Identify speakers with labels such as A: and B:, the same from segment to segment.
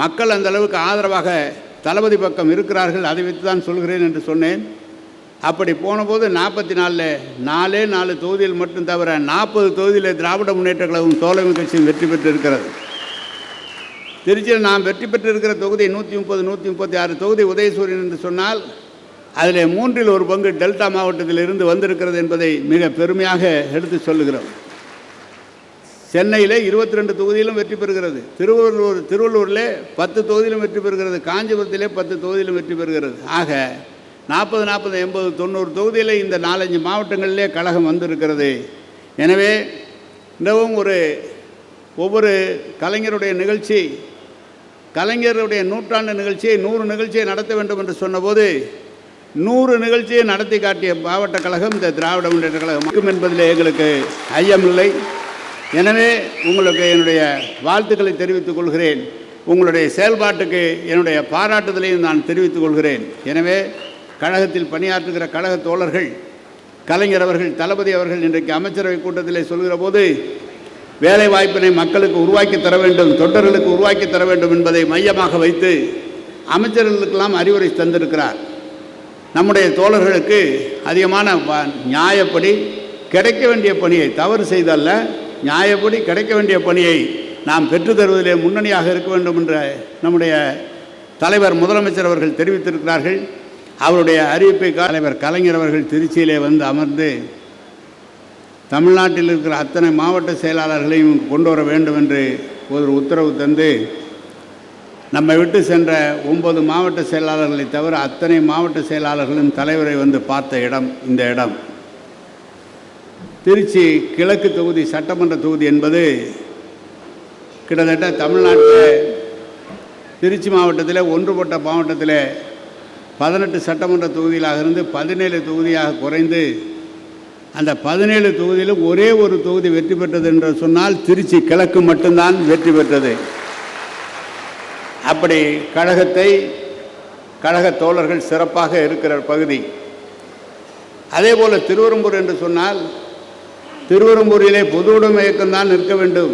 A: மக்கள் அந்த அளவுக்கு ஆதரவாக தளபதி பக்கம் இருக்கிறார்கள் அதை வைத்து தான் சொல்கிறேன் என்று சொன்னேன். அப்படி போனபோது நாற்பத்தி நாலில் நாலே நாலு தொகுதியில் மட்டும் தவிர நாற்பது தொகுதியில் திராவிட முன்னேற்ற கழகம் தோழமை கட்சியும் வெற்றி பெற்று இருக்கிறது திருச்சியில் நாம் வெற்றி பெற்றிருக்கிற தொகுதி நூற்றி முப்பது நூற்றி முப்பத்தி ஆறு தொகுதி உதயசூரியன் என்று சொன்னால் அதில் மூன்றில் ஒரு பங்கு டெல்டா மாவட்டத்தில் இருந்து வந்திருக்கிறது என்பதை மிக பெருமையாக எடுத்து சொல்லுகிறோம். சென்னையில் இருபத்தி ரெண்டு தொகுதியிலும் வெற்றி பெறுகிறது. திருவள்ளூர் திருவள்ளூரில் பத்து தொகுதியிலும் வெற்றி பெறுகிறது. காஞ்சிபுரத்திலே பத்து தொகுதியிலும் வெற்றி பெறுகிறது. ஆக நாற்பது நாற்பது எண்பது தொண்ணூறு தொகுதியில் இந்த நாலஞ்சு மாவட்டங்களிலே கழகம் வந்திருக்கிறது. எனவே மிகவும் ஒரு ஒவ்வொரு கலைஞருடைய நிகழ்ச்சி கலைஞருடைய நூற்றாண்டு நிகழ்ச்சியை நூறு நிகழ்ச்சியை நடத்த வேண்டும் என்று சொன்னபோது நூறு நிகழ்ச்சியை நடத்தி காட்டிய மாவட்ட கழகம் இந்த திராவிட முன்னேற்ற கழகம். இருக்கும் என்பதில் எங்களுக்கு ஐயமில்லை. எனவே உங்களுக்கு என்னுடைய வாழ்த்துக்களை தெரிவித்துக் கொள்கிறேன். உங்களுடைய செயல்பாட்டுக்கு என்னுடைய பாராட்டுதலையும் நான் தெரிவித்துக் கொள்கிறேன். எனவே கழகத்தில் பணியாற்றுகிற கழக தோழர்கள் கலைஞர் அவர்கள் தளபதி அவர்கள் இன்றைக்கு அமைச்சரவை கூட்டத்திலே சொல்கிற போது வேலை வாய்ப்பினை மக்களுக்கு உருவாக்கி தர வேண்டும் தொண்டர்களுக்கு உருவாக்கி தர வேண்டும் என்பதை மையமாக வைத்து அமைச்சர்களுக்கெல்லாம் அறிவுரை தந்திருக்கிறார். நம்முடைய தோழர்களுக்கு அதிகமான நியாயப்படி கிடைக்க வேண்டிய பணியை தவறு செய்தல்ல. நியாயப்படி கிடைக்க வேண்டிய பணியை நாம் பெற்றுத்தருவதிலே முன்னணியாக இருக்க வேண்டும் என்ற நம்முடைய தலைவர் முதலமைச்சர் அவர்கள் தெரிவித்திருக்கிறார்கள். அவருடைய அறிவிப்பை தலைவர் கலைஞர் அவர்கள் திருச்சியிலே வந்து அமர்ந்து தமிழ்நாட்டில் இருக்கிற அத்தனை மாவட்ட செயலாளர்களையும் கொண்டு வர வேண்டும் என்று ஒரு உத்தரவு தந்து நம்மை விட்டு சென்ற ஒன்பது மாவட்ட செயலாளர்களை தவிர அத்தனை மாவட்ட செயலாளர்களும் தலைவரை வந்து பார்த்த இடம் இந்த இடம். திருச்சி கிழக்கு தொகுதி சட்டமன்ற தொகுதி என்பது கிட்டத்தட்ட தமிழ்நாட்டில் திருச்சி மாவட்டத்தில் ஒன்றுபட்ட மாவட்டத்தில் பதினெட்டு சட்டமன்ற தொகுதிகளாக இருந்து பதினேழு தொகுதியாக குறைந்து அந்த பதினேழு தொகுதியிலும் ஒரே ஒரு தொகுதி வெற்றி பெற்றது என்று சொன்னால் திருச்சி கிழக்கு மட்டும்தான் வெற்றி பெற்றது. அப்படி கழகத்தை கழக தோழர்கள் சிறப்பாக இருக்கிற பகுதி. அதே போல் திருவெரும்பூர் என்று சொன்னால் திருவெரும்பூரிலே பொது உடைமை இயக்கம்தான் நிற்க வேண்டும்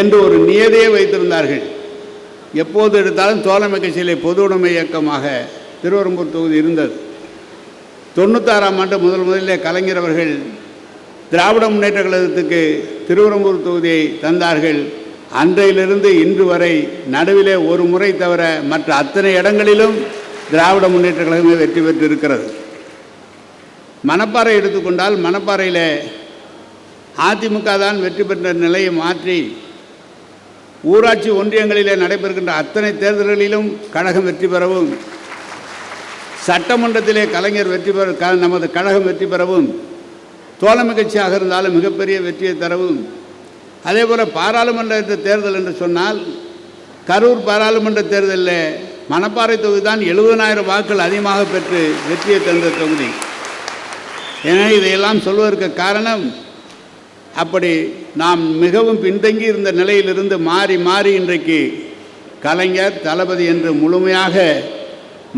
A: என்று ஒரு நியதியை வைத்திருந்தார்கள். எப்போது எடுத்தாலும் தோழமை கட்சியிலே பொது உடைமை இயக்கமாக திருவெரும்பூர் தொகுதி இருந்தது. தொண்ணூத்தாறாம் ஆண்டு முதல் முதலில் கலைஞர் அவர்கள் திராவிட முன்னேற்ற கழகத்துக்கு திருவெரும்பூர் தொகுதியை தந்தார்கள். அன்றையிலிருந்து இன்று வரை நடுவிலே ஒரு முறை தவிர மற்ற அத்தனை இடங்களிலும் திராவிட முன்னேற்ற கழகமே வெற்றி பெற்று இருக்கிறது மணப்பாறை எடுத்துக்கொண்டால் மணப்பாறையில் அதிமுக தான் வெற்றி பெற்ற நிலையை மாற்றி ஊராட்சி ஒன்றியங்களிலே நடைபெறுகின்ற அத்தனை தேர்தல்களிலும் கழகம் வெற்றி பெறவும் சட்டமன்றத்திலே கலைஞர் வெற்றி பெற க- நமது கழகம் வெற்றி பெறவும் தோழமை கட்சியாக இருந்தாலும் மிகப்பெரிய வெற்றியை தரவும். அதே போல் பாராளுமன்ற தேர்தல் என்று சொன்னால் கரூர் பாராளுமன்ற தேர்தலில் மணப்பாறை தொகுதி தான் எழுபதனாயிரம் வாக்குகள் அதிகமாக பெற்று வெற்றியை தந்த தொகுதி. எனவே இதையெல்லாம் சொல்வதற்கு காரணம் அப்படி நாம் மிகவும் பின்தங்கி இருந்த நிலையிலிருந்து மாறி மாறி இன்றைக்கு கலைஞர் தளபதி என்று முழுமையாக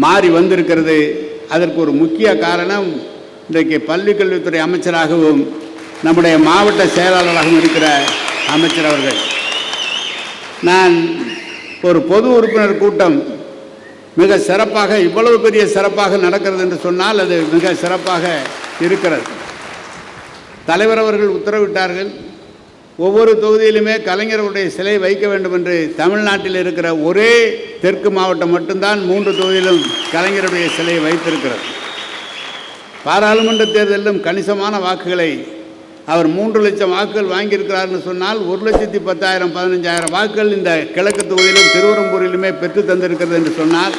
A: மாறி வந்திருக்கிறது. அதற்கு ஒரு முக்கிய காரணம் இன்றைக்கு பள்ளிக் கல்வித்துறை அமைச்சராகவும் நம்முடைய மாவட்ட செயலாளராகவும் இருக்கிற அமைச்சர் அவர்கள். நான் ஒரு பொது உறுப்பினர் கூட்டம் மிக சிறப்பாக இவ்வளவு பெரிய சிறப்பாக நடக்கிறது என்று சொன்னால் அது மிக சிறப்பாக இருக்கிறது. தலைவர் அவர்கள் உத்தரவிட்டார்கள். ஒவ்வொரு தொகுதியிலுமே கலைஞர்களுடைய சிலை வைக்க வேண்டும் என்று தமிழ்நாட்டில் இருக்கிற ஒரே தெற்கு மாவட்டம் மட்டும்தான் மூன்று தொகுதியிலும் கலைஞருடைய சிலையை வைத்திருக்கிறது. பாராளுமன்ற தேர்தலிலும் கணிசமான வாக்குகளை அவர் மூன்று லட்சம் வாக்குகள் வாங்கியிருக்கிறார்னு சொன்னால் ஒரு லட்சத்தி பத்தாயிரம் பதினஞ்சாயிரம் வாக்குகள் இந்த கிழக்கு தொகுதியிலும் திருவரம்பூரிலுமே பெற்று தந்திருக்கிறது என்று சொன்னால்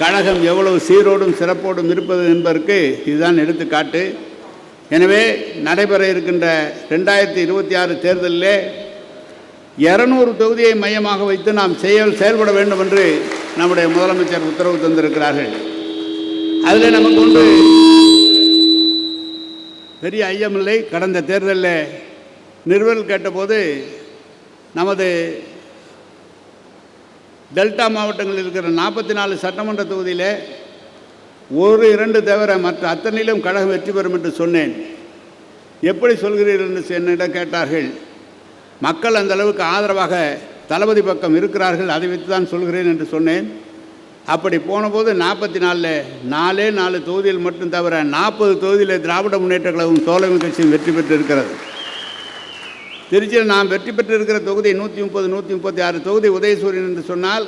A: கழகம் எவ்வளவு சீரோடும் சிறப்போடும் இருப்பது என்பதற்கு இதுதான் எடுத்துக்காட்டு. எனவே நடைபெற இருக்கின்ற ரெண்டாயிரத்தி இருபத்தி ஆறு தேர்தலிலே இரநூறு தொகுதியை மையமாக வைத்து நாம் செய்ய செயல்பட வேண்டும் என்று நம்முடைய முதலமைச்சர் உத்தரவு தந்திருக்கிறார்கள். அதில் நமக்கு ஒன்று பெரிய ஐயமில்லை. கடந்த தேர்தலில் நிறுவல் கேட்டபோது நமது டெல்டா மாவட்டங்களில் இருக்கிற நாற்பத்தி நாலு சட்டமன்ற தொகுதியில் ஒரு இரண்டு தவிர மற்ற அத்தனையிலும் கழகம் வெற்றி பெறும் என்று சொன்னேன். எப்படி சொல்கிறீர்கள் என்று என்னிடம் கேட்டார்கள். மக்கள் அந்த அளவுக்கு ஆதரவாக தளபதி பக்கம் இருக்கிறார்கள் அதை வைத்து தான் சொல்கிறேன் என்று சொன்னேன். அப்படி போனபோது நாற்பத்தி நாலில் நாலே நாலு தொகுதியில் மட்டும் தவிர நாற்பது தொகுதியில் திராவிட முன்னேற்ற கழகம் தோழமை கட்சியும் வெற்றி பெற்று இருக்கிறது திருச்சியில் நாம் வெற்றி பெற்றிருக்கிற தொகுதி நூற்றி முப்பது நூற்றி முப்பத்தி ஆறு தொகுதி உதயசூரியன் என்று சொன்னால்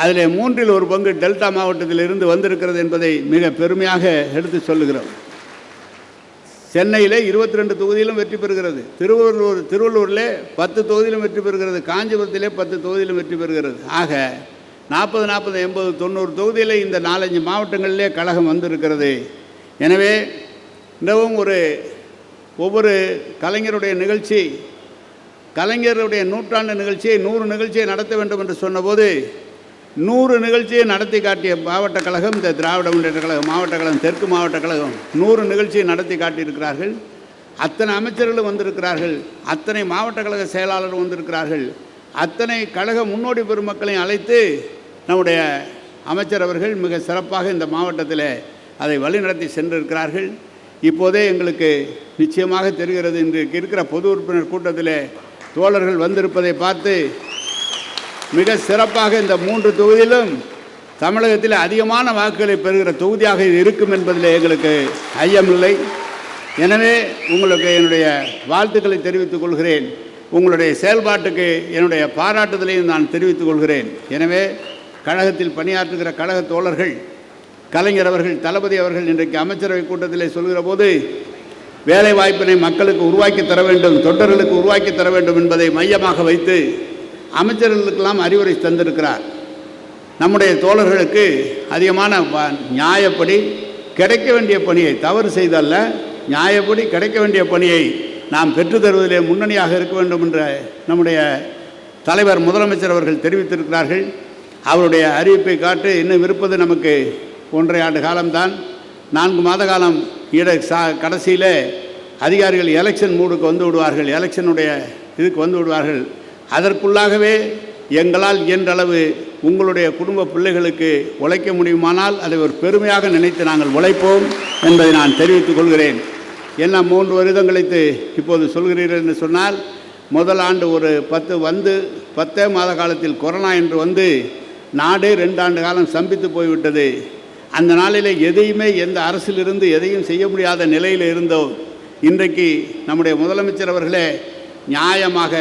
A: அதில் மூன்றில் ஒரு பங்கு டெல்டா மாவட்டத்திலிருந்து வந்திருக்கிறது என்பதை மிக பெருமையாக எடுத்து சொல்லுகிறோம். சென்னையில் இருபத்தி ரெண்டு தொகுதியிலும் வெற்றி பெறுகிறது. திருவள்ளூர் திருவள்ளூரில் பத்து தொகுதியிலும் வெற்றி பெறுகிறது. காஞ்சிபுரத்திலே பத்து தொகுதியிலும் வெற்றி பெறுகிறது. ஆக நாற்பது நாற்பது எண்பது தொண்ணூறு தொகுதியில் இந்த நாலஞ்சு மாவட்டங்களிலே கழகம் வந்திருக்கிறது. எனவே இன்னமும் ஒரு ஒவ்வொரு கலைஞருடைய நிகழ்ச்சி கலைஞருடைய நூற்றாண்டு நிகழ்ச்சியை நூறு நிகழ்ச்சியை நடத்த வேண்டும் என்று சொன்னபோது நூறு நிகழ்ச்சியை நடத்தி காட்டிய மாவட்ட கழகம் இந்த திராவிட முன்னேற்ற கழகம் மாவட்ட கழகம் தெற்கு மாவட்ட கழகம் நூறு நிகழ்ச்சியை நடத்தி காட்டியிருக்கிறார்கள். அத்தனை அமைச்சர்களும் வந்திருக்கிறார்கள். அத்தனை மாவட்ட கழக செயலாளரும் வந்திருக்கிறார்கள். அத்தனை கழக முன்னோடி பெருமக்களையும் அழைத்து நம்முடைய அமைச்சர் அவர்கள் மிக சிறப்பாக இந்த மாவட்டத்தில் அதை வழிநடத்தி சென்றிருக்கிறார்கள். இப்போதே எங்களுக்கு நிச்சயமாக தெரிகிறது இன்றைக்கு இருக்கிற பொது உறுப்பினர் கூட்டத்தில் தோழர்கள் வந்திருப்பதை பார்த்து மிக சிறப்பாக இந்த மூன்று தொகுதியிலும் தமிழகத்தில் அதிகமான வாக்குகளை பெறுகிற தொகுதியாக இது இருக்கும் என்பதில் எங்களுக்கு ஐயமில்லை எனவே உங்களுக்கு என்னுடைய வாழ்த்துக்களை தெரிவித்துக் கொள்கிறேன். உங்களுடைய செயல்பாட்டுக்கு என்னுடைய பாராட்டுதலையும் நான் தெரிவித்துக் கொள்கிறேன். எனவே கழகத்தில் பணியாற்றுகிற கழக தோழர்கள் கலைஞர் அவர்கள் தளபதி அவர்கள் இன்றைக்கு அமைச்சரவை கூட்டத்திலே சொல்கிற போது வேலை வாய்ப்பினை மக்களுக்கு உருவாக்கி தர வேண்டும் தொண்டர்களுக்கு உருவாக்கி தர வேண்டும் என்பதை மையமாக வைத்து அமைச்சர்களுக்கெல்லாம் அறிவுரை தந்திருக்கிறார். நம்முடைய தோழர்களுக்கு அதிகமான நியாயப்படி கிடைக்க வேண்டிய பணியை தவறு செய்தல்ல. நியாயப்படி கிடைக்க வேண்டிய பணியை நாம் பெற்றுத்தருவதிலே முன்னணியாக இருக்க வேண்டும் என்ற நம்முடைய தலைவர் முதலமைச்சர் அவர்கள் தெரிவித்திருக்கிறார்கள். அவருடைய அறிவிப்பை காட்டு இன்னும் இருப்பது நமக்கு ஒன்றரை ஆண்டு காலம்தான். நான்கு மாத காலம் இட சா கடைசியில் அதிகாரிகள் எலெக்ஷன் மூடுக்கு வந்து விடுவார்கள். எலெக்ஷனுடைய இதுக்கு வந்து விடுவார்கள். அதற்குள்ளாகவே எங்களால் இயன்றளவு உங்களுடைய குடும்ப பிள்ளைகளுக்கு உழைக்க முடியுமானால் அதை ஒரு பெருமையாக நினைத்து நாங்கள் உழைப்போம் என்பதை நான் தெரிவித்துக் கொள்கிறேன். என்ன மூன்று வருடம் கழித்து இப்போது சொல்கிறீர்கள் என்று சொன்னால் முதல் ஆண்டு ஒரு பத்து வந்து பத்தே மாத காலத்தில் கொரோனா என்று வந்து நாடே ரெண்டு ஆண்டு காலம் சம்பித்து போய்விட்டது. அந்த நாளில் எதையுமே எந்த அரசிலிருந்து எதையும் செய்ய முடியாத நிலையில் இருந்தோம். இன்றைக்கு நம்முடைய முதலமைச்சர் அவர்களே நியாயமாக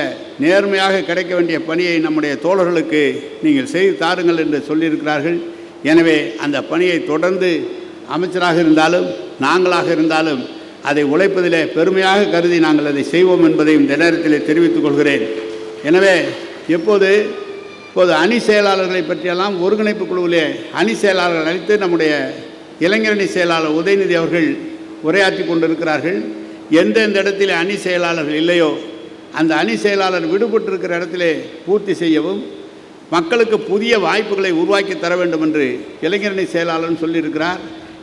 A: நேர்மையாக கிடைக்க வேண்டிய பணியை நம்முடைய தோழர்களுக்கு நீங்கள் செய்து தாருங்கள் என்று சொல்லியிருக்கிறார்கள். எனவே அந்த பணியை தொடர்ந்து அமைச்சராக இருந்தாலும் நாங்களாக இருந்தாலும் அதை உழைப்பதிலே பெருமையாக கருதி நாங்கள் அதை செய்வோம் என்பதையும் இந்த நேரத்தில் தெரிவித்துக் கொள்கிறேன். எனவே எப்போது இப்போது அணி செயலாளர்களை பற்றியெல்லாம் ஒருங்கிணைப்பு குழுவிலே அணி செயலாளர்கள் அழைத்து நம்முடைய இளைஞரணி செயலாளர் உதயநிதி அவர்கள் உரையாற்றி கொண்டிருக்கிறார்கள். எந்தெந்த இடத்திலே அணி செயலாளர்கள் இல்லையோ அந்த அணி செயலாளர் விடுபட்டிருக்கிற இடத்திலே பூர்த்தி செய்யவும் மக்களுக்கு புதிய வாய்ப்புகளை உருவாக்கி தர வேண்டும் என்று இளைஞரணி செயலாளர் சொல்லியிருக்கிறார்.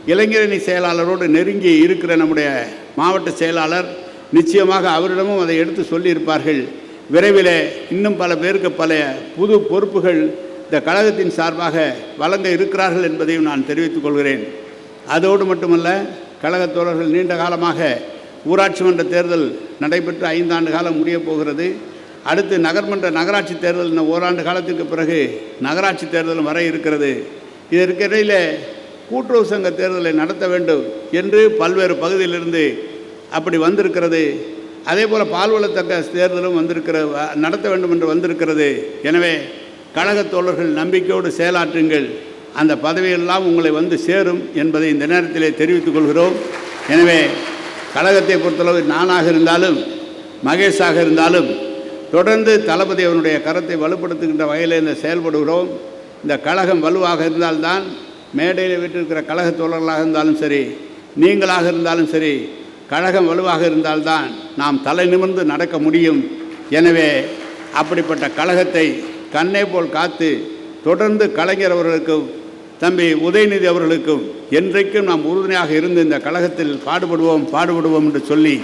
A: இளைஞரணி செயலாளரோடு நெருங்கி இருக்கிற நம்முடைய மாவட்ட செயலாளர் நிச்சயமாக அவரிடமும் அதை எடுத்து சொல்லியிருப்பார்கள். விரைவில் இன்னும் பல பேருக்கு பல புது பொறுப்புகள் இந்த கழகத்தின் சார்பாக வழங்க இருக்கிறார்கள் என்பதையும் நான் தெரிவித்துக் கொள்கிறேன். அதோடு மட்டுமல்ல கழகத் தோழர்கள் நீண்ட காலமாக ஊராட்சி மன்ற தேர்தல் நடைபெற்று ஐந்தாண்டு காலம் முடியப் போகிறது. அடுத்து நகர்மன்ற நகராட்சி தேர்தல் இன்னும் ஓராண்டு காலத்திற்கு பிறகு நகராட்சி தேர்தலும் வர இருக்கிறது. இதற்கிடையில் கூட்டுறவு சங்க தேர்தலை நடத்த வேண்டும் என்று பல்வேறு பகுதியிலிருந்து அப்படி வந்திருக்கிறது. அதே போல் பால்வளத்தக்க தேர்தலும் வந்திருக்கிற நடத்த வேண்டும் என்று வந்திருக்கிறது. எனவே கழகத் தோழர்கள் நம்பிக்கையோடு செயலாற்றுங்கள். அந்த பதவியெல்லாம் உங்களை வந்து சேரும் என்பதை இந்த நேரத்திலே தெரிவித்துக் கொள்கிறோம். எனவே கழகத்தை பொறுத்தளவு நானாக இருந்தாலும் மகேஷாக இருந்தாலும் தொடர்ந்து தளபதி அவனுடைய கரத்தை வலுப்படுத்துகின்ற வகையில் இந்த செயல்படுகிறோம். இந்த கழகம் வலுவாக இருந்தால்தான் மேடையில் விட்டிருக்கிற கழக தோழர்களாக இருந்தாலும் சரி நீங்களாக இருந்தாலும் சரி கழகம் வலுவாக இருந்தால்தான் நாம் தலை நிமிர்ந்து நடக்க முடியும். எனவே அப்படிப்பட்ட கழகத்தை கண்ணே போல் காத்து தொடர்ந்து கலைஞர் அவர்களுக்கு தம்பி உதயநிதி அவர்களுக்கும் என்றைக்கும் நாம் உறுதுணையாக இருந்து இந்த கழகத்தில் பாடுபடுவோம் பாடுபடுவோம் என்று சொல்லி